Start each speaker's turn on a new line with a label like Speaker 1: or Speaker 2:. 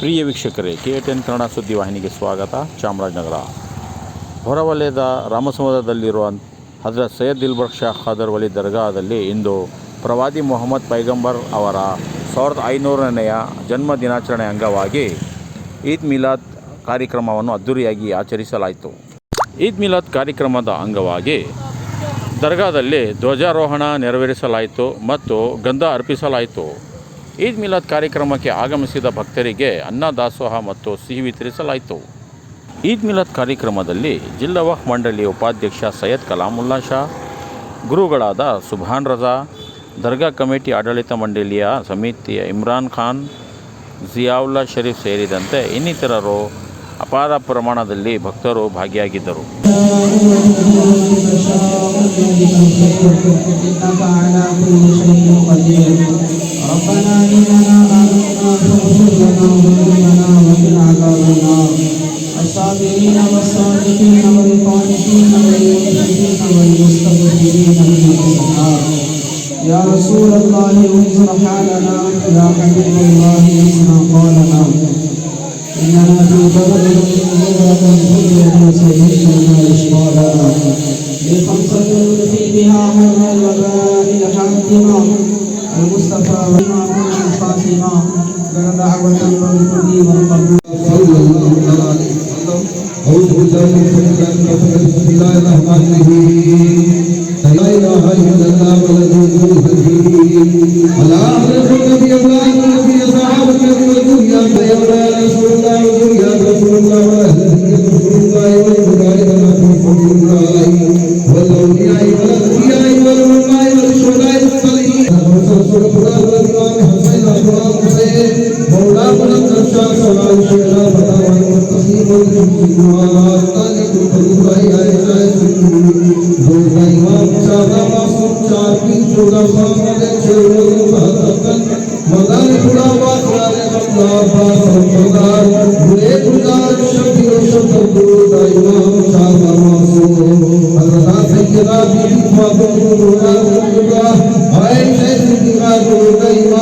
Speaker 1: ಪ್ರಿಯ ವೀಕ್ಷಕರೇ, K ten Kannada ಸುದ್ದಿವಾಹಿನಿಗೆ ಸ್ವಾಗತ, ಚಾಮರಾಜನಗರ. ಹೊರವಲಯದ ರಾಮಸಮುದ್ರದಲ್ಲಿರುವ ಹಜರತ್ ಸೈಯದ್ ದಿಲ್ಬರ್ಗ್ ಶಾ ಖಾದರ್ ವಲಿ ದರ್ಗಾದಲ್ಲಿ ಇಂದು ಪ್ರವಾದಿ ಮೊಹಮ್ಮದ್ ಪೈಗಂಬರ್ ಅವರ ಸಾವಿರದ ಐನೂರನೆಯ ಜನ್ಮ ದಿನಾಚರಣೆ ಅಂಗವಾಗಿ ಈದ್ ಮಿಲಾದ್ ಕಾರ್ಯಕ್ರಮವನ್ನು ಅದ್ದೂರಿಯಾಗಿ ಆಚರಿಸಲಾಯಿತು. ಈದ್ ಮಿಲಾದ್ ಕಾರ್ಯಕ್ರಮದ ಅಂಗವಾಗಿ ದರ್ಗಾದಲ್ಲಿ ಧ್ವಜಾರೋಹಣ ನೆರವೇರಿಸಲಾಯಿತು ಮತ್ತು ಗಂಧ ಅರ್ಪಿಸಲಾಯಿತು. ಈದ್ ಮಿಲಾದ್ ಕಾರ್ಯಕ್ರಮಕ್ಕೆ ಆಗಮಿಸಿದ ಭಕ್ತರಿಗೆ ಅನ್ನ ದಾಸೋಹ ಮತ್ತು ಸಿಹಿ ವಿತರಿಸಲಾಯಿತು. ಈದ್ ಮಿಲಾದ್ ಕಾರ್ಯಕ್ರಮದಲ್ಲಿ ಜಿಲ್ಲಾ ವಕ್ ಮಂಡಳಿ ಉಪಾಧ್ಯಕ್ಷ ಸೈಯದ್ ಕಲಾಮುಲ್ಲಾ ಶಾ, ಗುರುಗಳಾದ ಸುಭಾನ್ ರಜಾ, ದರ್ಗಾ ಕಮಿಟಿ ಆಡಳಿತ ಮಂಡಳಿಯ ಸಮಿತಿಯ ಇಮ್ರಾನ್ ಖಾನ್, ಜಿಯಾವುಲ್ಲಾ ಶರೀಫ್ ಸೇರಿದಂತೆ ಇನ್ನಿತರರು ಅಪಾರ ಪ್ರಮಾಣದಲ್ಲಿ ಭಕ್ತರು ಭಾಗಿಯಾಗಿದ್ದರು.
Speaker 2: ربنا إننا آمنا فاغفر لنا ذنوبنا وقنا عذاب النار الصابرين والصادقين والقانتين والمنفقين والمستغفرين بالأسحار يا رسول الله انظر حالنا يا حبيب الله اسمع قولنا إننا في بلد غيرة كل سيدنا يشقى لنا بخمسة نلقي بها حر الوباء الحاكمة المصطفى وإمام الفاطمة لنا دعوة والهدي والقبول
Speaker 3: مولانا الشاہ سلام شیخا فتا و تسلیم و تالک فروہ ہے بولنا امام چاہتا معصوم چار کی شولا خامد چھوڑو بہتا کن مدار خدا با خلال خدا با سرکردار بلے گلدار شبی و شبت بولنا امام چاہتا معصوم حضرت سیدہ بی بی فاطمہ بولنا امام عائشہ صدیقہ بولنا امام